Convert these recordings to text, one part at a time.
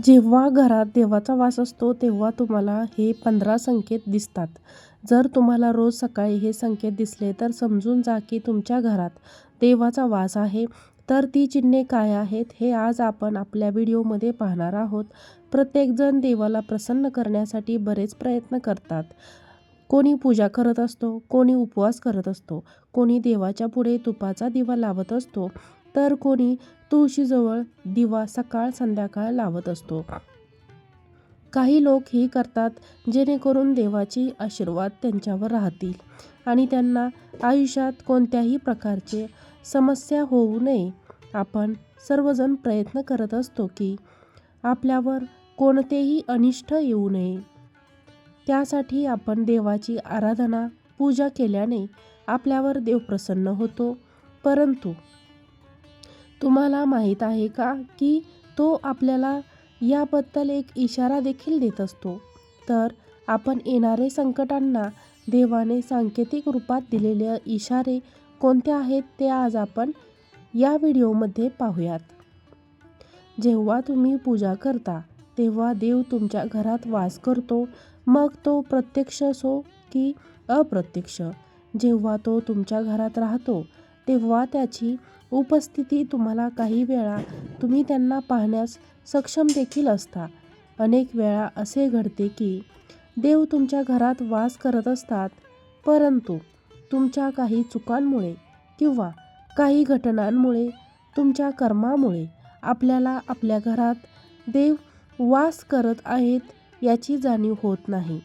जेव्हा घरात देवाचा वास असतो तेव्हा तुम्हाला हे पंधरा संकेत दिसतात. जर तुम्हाला रोज सकाळी हे संकेत दिसले तर समजून जा की तुमच्या घरात देवाचा वास आहे. तर ती चिन्हे काय आहेत हे आज आपण आपल्या व्हिडिओमध्ये पाहणार आहोत. प्रत्येकजण देवाला प्रसन्न करण्यासाठी बरेच प्रयत्न करतात. कोणी पूजा करत असतो, कोणी उपवास करत असतो, कोणी देवाच्या पुढे तुपाचा दिवा लावत असतो, तर कोणी तुळशीजवळ दिवा सकाळ संध्याकाळ लावत असतो. काही लोक हे करतात जेणेकरून देवाचे आशीर्वाद त्यांच्यावर राहतील आणि त्यांना आयुष्यात कोणत्याही प्रकारचे समस्या होऊ नये. आपण सर्वजण प्रयत्न करत असतो की आपल्यावर कोणतेही अनिष्ट येऊ नये. त्यासाठी आपण देवाची आराधना, पूजा केल्याने आपल्यावर देव प्रसन्न होतो. परंतु तुम्हाला माहीत आहे का की तो आपल्याला याबद्दल एक इशारा देखील देत असतो. तर आपण येणारे संकटांना देवाने सांकेतिक रूपात दिलेले इशारे कोणते आहेत ते आज आपण या व्हिडिओमध्ये पाहूयात. जेव्हा तुम्ही पूजा करता तेव्हा देव तुमच्या घरात वास करतो. मग तो प्रत्यक्ष असो की अप्रत्यक्ष. जेव्हा तो तुमच्या घरात राहतो तेव्हा त्याची उपस्थिती तुम्हाला काही वेळा तुम्ही त्यांना पाहण्यास सक्षम देखील असता. अनेक वेळा असे घडते की देव तुमच्या घरात वास करत असतात परंतु तुमच्या काही चुकांमुळे किंवा काही घटनांमुळे, तुमच्या कर्मामुळे आपल्याला आपल्या घरात देव वास करत आहेत याची जाणीव होत नाही.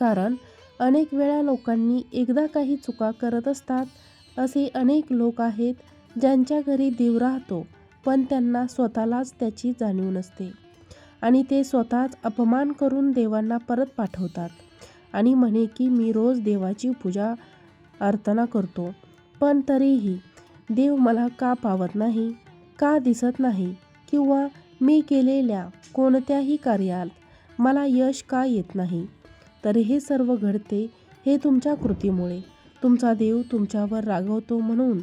कारण अनेक वेळा लोकांनी एकदा काही चुका करत असतात. असे अनेक लोक आहेत ज्यांच्या घरी देव राहतो पण त्यांना स्वतःलाच त्याची जाणीव नसते आणि ते स्वतःच अपमान करून देवांना परत पाठवतात आणि म्हणे की मी रोज देवाची पूजा अर्चना करतो पण तरीही देव मला का पावत नाही, का दिसत नाही किंवा मी केलेल्या कोणत्याही कार्यात मला यश का येत नाही. तर हे सर्व घडते हे तुमच्या कृतीमुळे. तुमचा देव तुमच्यावर रागवतो म्हणून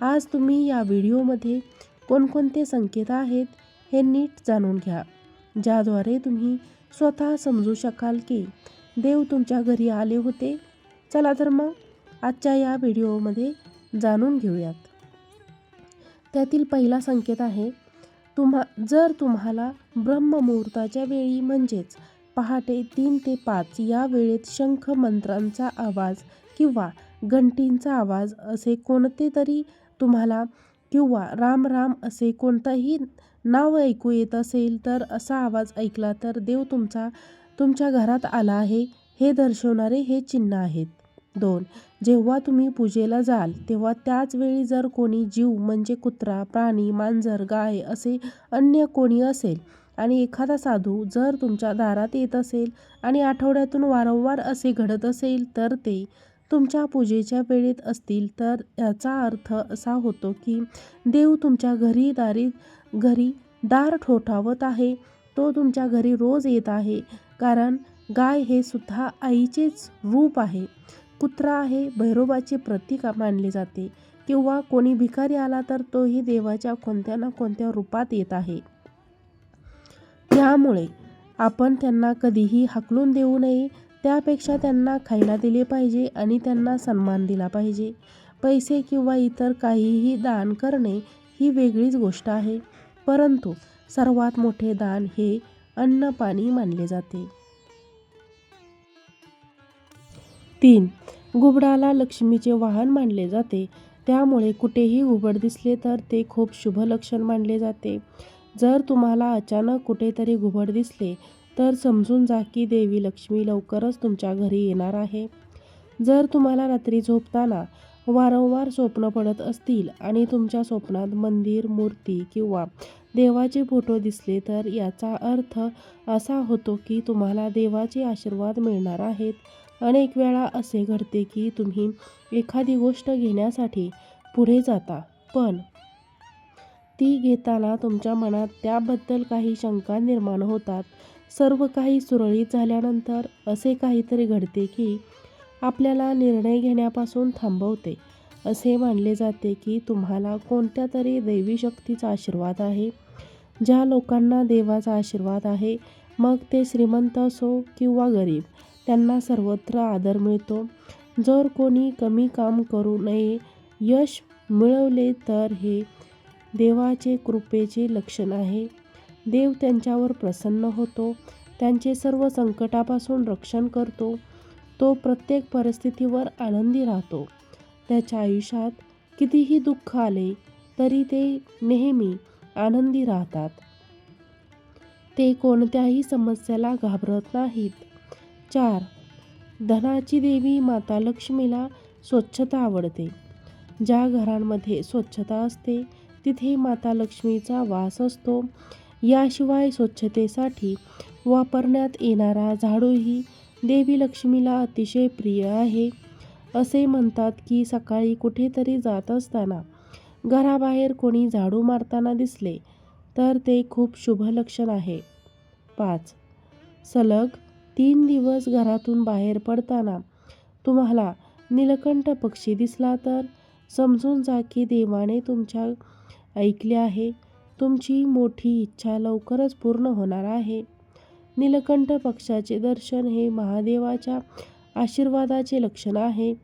आज तुम्ही या व्हिडिओमध्ये कोणकोणते संकेत आहेत हे नीट जाणून घ्या. ज्याद्वारे तुम्ही स्वतः समजू शकाल की देव तुमच्या घरी आले होते. चला तर मग आजच्या या व्हिडिओमध्ये जाणून घेऊयात. त्यातील पहिला संकेत आहे तुम्हा जर तुम्हाला ब्रह्ममुहूर्ताच्या वेळी म्हणजेच पहाटे तीन ते पाच या वेळेत शंख मंत्रांचा आवाज किंवा घंटींचा आवाज असे कोणते तरी तुम्हाला किंवा राम राम असे कोणताही नाव ऐकू येत असेल तर असा आवाज ऐकला तर देव तुमचा तुमच्या घरात आला आहे हे दर्शवणारे हे चिन्ह आहेत. दोन जेव्हा तुम्ही पूजेला जाल तेव्हा त्याच वेळी जर कोणी जीव म्हणजे कुत्रा, प्राणी, मांजर, गाय असे अन्य कोणी असेल आणि एखादा साधू जर तुमच्या दारात येत असेल आणि आठवड्यातून वारंवार असे घडत असेल तर ते तुमच्या पूजेच्या वेळेत असतील तर याचा अर्थ असा होतो की देव तुमच्या घरी दारी घरी दार ठोठावत आहे. तो तुमच्या घरी रोज येत आहे. कारण गाय हे सुद्धा आईचेच रूप आहे. कुत्रा हे भैरोबाचे प्रतीक मानले जाते किंवा कोणी भिकारी आला तर तोही देवाच्या कोणत्या ना कोणत्या रूपात येत आहे. त्यामुळे आपण त्यांना कधीही हकलून देऊ नये. त्यापेक्षा त्यांना खायला दिले पाहिजे आणि त्यांना सन्मान दिला पाहिजे. पैसे किंवा इतर काहीही दान करणे ही वेगळीच गोष्ट आहे. परंतु सर्वात मोठे दान हे अन्न पाणी मानले जाते. तीन घुबडाला लक्ष्मीचे वाहन मानले जाते त्यामुळे कुठेही घुबड दिसले तर ते खूप शुभ लक्षण मानले जाते. जर तुम्हाला अचानक कुठेतरी घुबड दिसले तर समजून जा की देवी लक्ष्मी लवकरच तुमच्या घरी येणार आहे. जर तुम्हाला रात्री झोपताना वारंवार स्वप्न पडत असतील आणि तुमच्या स्वप्नात मंदिर, मूर्ती किंवा देवाचे फोटो दिसले तर याचा अर्थ असा होतो की तुम्हाला देवाचे आशीर्वाद मिळणार आहेत. अनेक वेळा असे घडते की तुम्ही एखादी गोष्ट घेण्यासाठी पुढे जाता पण ती घेताना तुमच्या मनात त्याबद्दल काही शंका निर्माण होतात. सर्व काही सुरळीत झाल्यानंतर असे काहीतरी घडते की आपल्याला निर्णय घेण्यापासून थांबवते. असे मानले जाते की तुम्हाला कोणत्यातरी दैवी शक्तीचा आशीर्वाद आहे. ज्या लोकांना देवाचा आशीर्वाद आहे मग ते श्रीमंत असो किंवा गरीब त्यांना सर्वत्र आदर मिळतो जर कोणी कमी काम करू नये यश मिळवले तर हे देवाचे कृपेचे लक्षण आहे देव त्यांच्यावर प्रसन्न होतो त्यांचे सर्व संकटापासून रक्षण करतो तो प्रत्येक परिस्थितीवर आनंदी राहतो. त्याच्या आयुष्यात कितीही दुःख आले तरी ते नेहमी आनंदी राहतात. ते कोणत्याही समस्याला घाबरत नाहीत. चार धनाची देवी माता लक्ष्मीला स्वच्छता आवडते. ज्या घरांमध्ये स्वच्छता असते तिथे माता लक्ष्मीचा वास असतो. याशिवाय स्वच्छतेसाठी वापरण्यात येणारा झाडूही देवी लक्ष्मीला अतिशय प्रिय आहे. असे म्हणतात की सकाळी कुठेतरी जात असताना घराबाहेर कोणी झाडू मारताना दिसले तर ते खूप शुभ लक्षण आहे. पाच. सलग तीन दिवस घरातून बाहेर पडताना तुम्हाला नीलकंठ पक्षी दिसला तर समजून जा की देवाने तुमच्या ऐकले आहे. तुमची मोठी इच्छा लवकरच पूर्ण होणार आहे. नीलकंठ पक्षाचे दर्शन हे महादेवाच्या आशीर्वादाचे लक्षण आहे.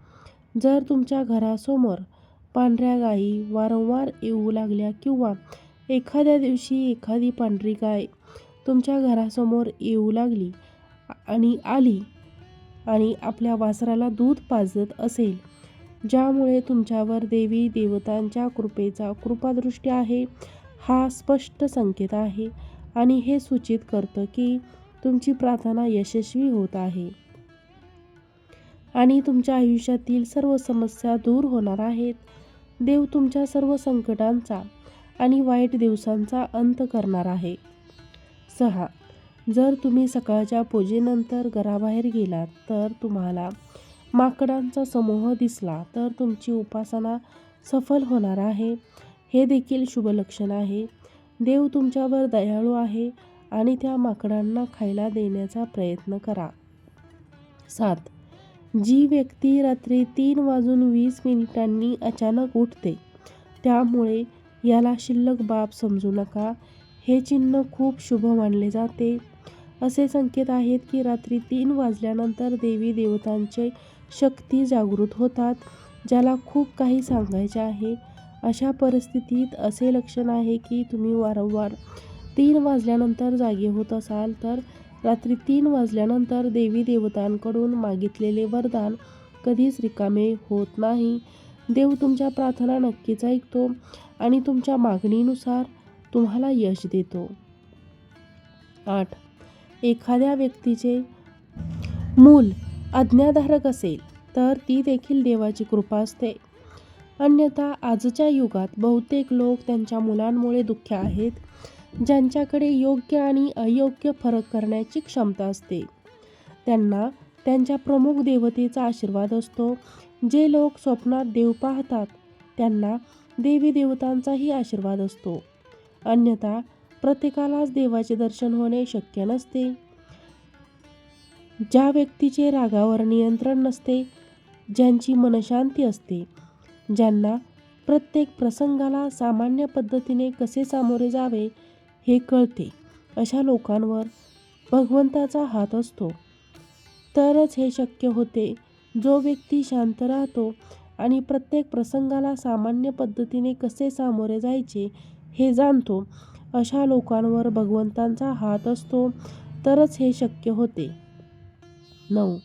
जर तुमच्या घरासमोर पांढऱ्या गायी वारंवार येऊ लागल्या किंवा एखाद्या दिवशी एखादी पांढरी गाय तुमच्या घरासमोर येऊ लागली आणि आली आणि आपल्या वासराला दूध पाजत असेल ज्यामुळे तुमच्यावर देवी देवतांच्या कृपेचा कृपादृष्टी आहे. हा स्पष्ट संकेत आहे आणि हे सूचित करतं की तुमची प्रार्थना यशस्वी होत आहे. आणि तुमच्या आयुष्यातील सर्व समस्या दूर होणार आहेत. देव तुमच्या सर्व संकटांचा आणि वाईट दिवसांचा अंत करणार आहे. सहा जर तुम्ही सकाळच्या पूजेनंतर घराबाहेर गेलात तर तुम्हाला माकडांचा समूह दिसला तर तुमची उपासना सफल होणार आहे. हे देखील शुभ लक्षण आहे. देव तुमच्यावर दयाळू आहे आणि त्या माकडांना खायला देण्याचा प्रयत्न करा. सात. जी व्यक्ती रात्री तीन वाजून वीस मिनिटांनी अचानक उठते त्यामुळे याला शिल्लक बाब समजू नका. हे चिन्ह खूप शुभ मानले जाते. असे संकेत आहेत की रात्री तीन वाजल्यानंतर देवी देवतांचे शक्ती जागृत होतात ज्याला खूप काही सांगायचे आहे. अशा परिस्थितीत असे लक्षण आहे की तुम्ही वारंवार तीन वाजल्यानंतर जागे होत असाल तर रात्री तीन वाजल्यानंतर देवी देवतांकडून मागितलेले वरदान कधीच रिकामे होत नाही. देव तुमच्या प्रार्थना नक्कीच ऐकतो आणि तुमच्या मागणीनुसार तुम्हाला यश देतो. आठ. एखाद्या व्यक्तीचे मूल आज्ञाधारक असेल तर ती देखील देवाची कृपा असते. अन्यथा आजच्या युगात बहुतेक लोक त्यांच्या मुलांमुळे दुःखी आहेत ज्यांच्याकडे योग्य आणि अयोग्य फरक करण्याची क्षमता असते. त्यांना त्यांच्या प्रमुख देवतेचा आशीर्वाद असतो. जे लोक स्वप्नात देव पाहतात त्यांना देवी देवतांचाही आशीर्वाद असतो. अन्यथा प्रत्येकालाच देवाचे दर्शन होणे शक्य नसते. ज्या व्यक्तीचे रागावर नियंत्रण नसते ज्यांची मनशांती असते ज्यांना प्रत्येक प्रसंगाला सामान्य पद्धतीने कसे सामोरे जावे हे कळते. अशा लोकांवर भगवंताचा हात असतो. तरच हे शक्य होते. जो व्यक्ती शांत राहतो आणि प्रत्येक प्रसंगाला सामान्य पद्धतीने कसे सामोरे जायचे हे जाणतो अशा लोकांवर भगवंतांचा हात असतो. तरच हे शक्य होते. नऊ.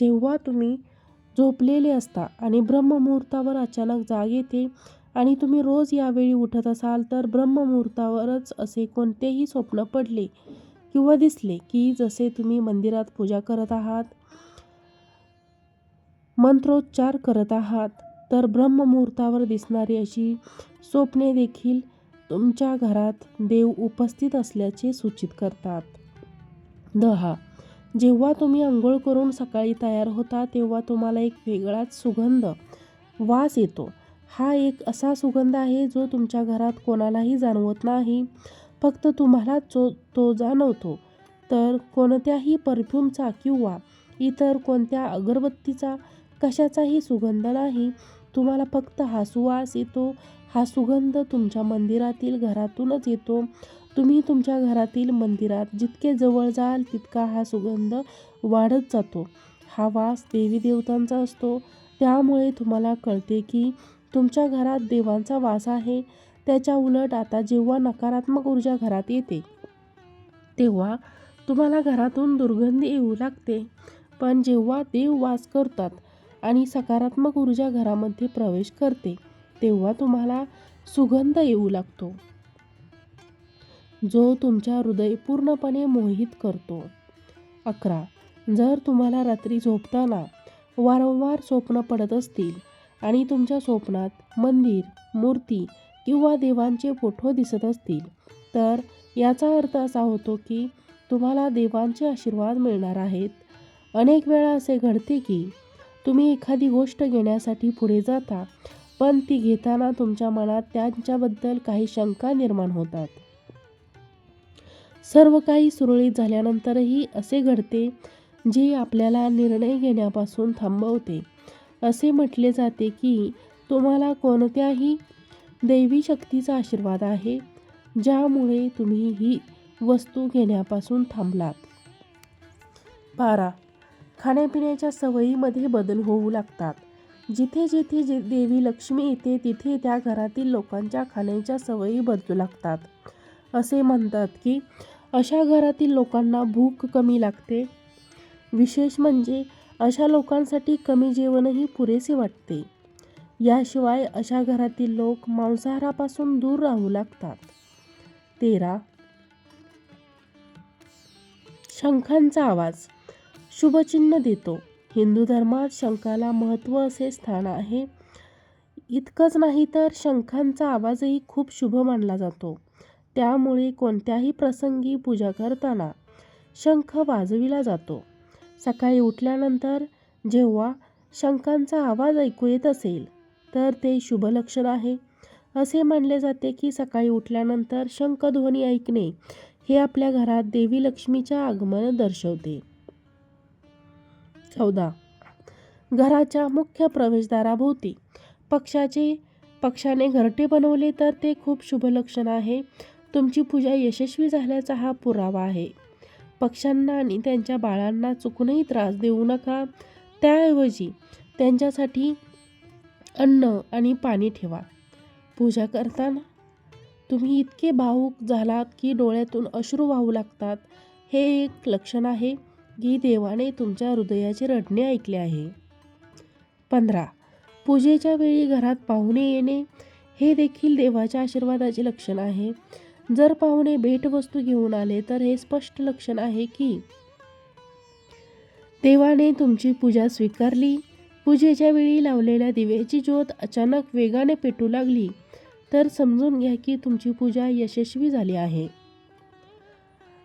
जेव्हा तुम्ही झोपलेले असता आणि ब्रह्ममुहूर्तावर अचानक जाग येते आणि तुम्ही रोज यावेळी उठत असाल तर ब्रह्ममुहूर्तावरच असे कोणतेही स्वप्न पडले किंवा दिसले की जसे तुम्ही मंदिरात पूजा करत आहात मंत्रोच्चार करत आहात तर ब्रह्ममुहूर्तावर दिसणारी अशी स्वप्ने देखील तुमच्या घरात देव उपस्थित असल्याचे सूचित करतात. दहा जेव्हा तुम्ही आंघोळ करून सकाळी तयार होता तेव्हा तुम्हाला एक वेगळाच सुगंध वास येतो. हा एक असा सुगंध आहे जो तुमच्या घरात कोणालाही जाणवत नाही. फक्त तुम्हाला जो तो जाणवतो. तर कोणत्याही परफ्यूमचा किंवा इतर कोणत्या अगरबत्तीचा कशाचाही सुगंध नाही. तुम्हाला फक्त हा सुवास येतो. हा सुगंध तुमच्या मंदिरातील घरातूनच येतो. तुम्ही तुमच्या घरातील मंदिरात जितके जवळ जाल तितका हा सुगंध वाढत जातो. हा वास देवी देवतांचा असतो. त्यामुळे तुम्हाला कळते की तुमच्या घरात देवांचा वास आहे. त्याच्या उलट आता जेव्हा नकारात्मक ऊर्जा घरात येते तेव्हा तुम्हाला घरातून दुर्गंधी येऊ लागते. पण जेव्हा देव वास करतात आणि सकारात्मक ऊर्जा घरामध्ये प्रवेश करते तेव्हा तुम्हाला सुगंध येऊ लागतो. जो तुमच्या हृदय पूर्णपणे मोहित करतो. अकरा. जर तुम्हाला रात्री झोपताना वारंवार स्वप्न पडत असतील आणि तुमच्या स्वप्नात मंदिर मूर्ती किंवा देवांचे फोटो दिसत असतील तर याचा अर्थ असा होतो की तुम्हाला देवांचे आशीर्वाद मिळणार आहेत. अनेक वेळा असे घडते की तुम्ही एखादी गोष्ट घेण्यासाठी पुढे जाता पण ती घेताना तुमच्या मनात त्यांच्याबद्दल काही शंका निर्माण होतात. सर्व काही सुरळीत झाल्यानंतरही असे घडते जे आपल्याला निर्णय घेण्यापासून थांबवते. असे म्हटले जाते की तुम्हाला कोणत्याही दैवी शक्तीचा आशीर्वाद आहे ज्यामुळे तुम्ही ही वस्तू घेण्यापासून थांबलात. बारा. खाण्यापिण्याच्या सवयीमध्ये बदल होऊ लागतात. जिथे जिथे जे देवी लक्ष्मी येते तिथे त्या घरातील लोकांच्या खाण्याच्या सवयी बदलू लागतात. असे म्हणतात की अशा घरातील लोकांना भूक कमी लागते. विशेष म्हणजे अशा लोकांसाठी कमी जेवणही पुरेसे वाटते. याशिवाय अशा घरातील लोक मांसाहारापासून दूर राहू लागतात. तेरा. शंखांचा आवाज. शुभचिन्ह देतो. हिंदू धर्मात शंखाला महत्त्व असे स्थान आहे. इतकंच नाही तर शंखांचा आवाजही खूप शुभ मानला जातो. त्यामुळे कोणत्याही प्रसंगी पूजा करताना शंख वाजविला जातो. सकाळी उठल्यानंतर जेव्हा शंखांचा आवाज ऐकू येत असेल तर ते शुभ लक्षण आहे. असे मानले जाते की सकाळी उठल्यानंतर शंखध्वनी ऐकणे हे आपल्या घरात देवी लक्ष्मीच्या आगमन दर्शवते. चौदा. घराच्या मुख्य प्रवेशद्वाराभोवती. पक्षाचे पक्षाने घरटे बनवले तर ते खूप शुभ लक्षण आहे. तुमची पूजा यशस्वी झाल्याचा हा पुरावा आहे. पक्ष्यांना आणि त्यांच्या बाळांना चुकूनही त्रास देऊ नका. त्याऐवजी त्यांच्यासाठी अन्न आणि पाणी ठेवा. पूजा करताना तुम्ही इतके भावूक झालात की डोळ्यातून अश्रू वाहू लागतात. हे एक लक्षण आहे की देवाने तुमच्या हृदयाचे रडणे ऐकले आहे. पंधरा. पूजेच्या वेळी घरात पाहुणे येणे हे देखील देवाच्या आशीर्वादाचे लक्षण आहे. जर पाहुणे भेटवस्तू घेऊन आले तर हे स्पष्ट लक्षण आहे की देवाने तुमची पूजा स्वीकारली. पूजेच्या वेळी लावलेल्या दिव्याची ज्योत अचानक वेगाने पेटू लागली. तर समजून घ्या की तुमची पूजा यशस्वी झाली आहे.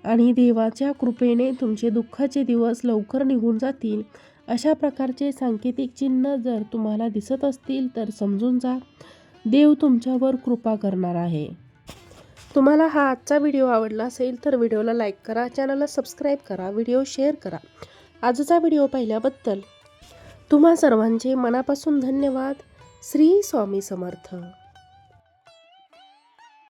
आणि देवाच्या कृपेने तुमचे दुःखाचे दिवस लवकर निघून जातील. अशा प्रकारचे सांकेतिक चिन्ह जर तुम्हाला दिसत असतील तर समजून जा. देव तुमच्यावर कृपा करणार आहे. तुम्हाला हा आजचा व्हिडिओ आवडला असेल तर व्हिडिओला लाईक करा चॅनलला सबस्क्राईब करा व्हिडिओ शेअर करा. आजचा व्हिडिओ पाहिल्याबद्दल तुम्हा सर्वांचे मनापासून धन्यवाद. श्री स्वामी समर्थ.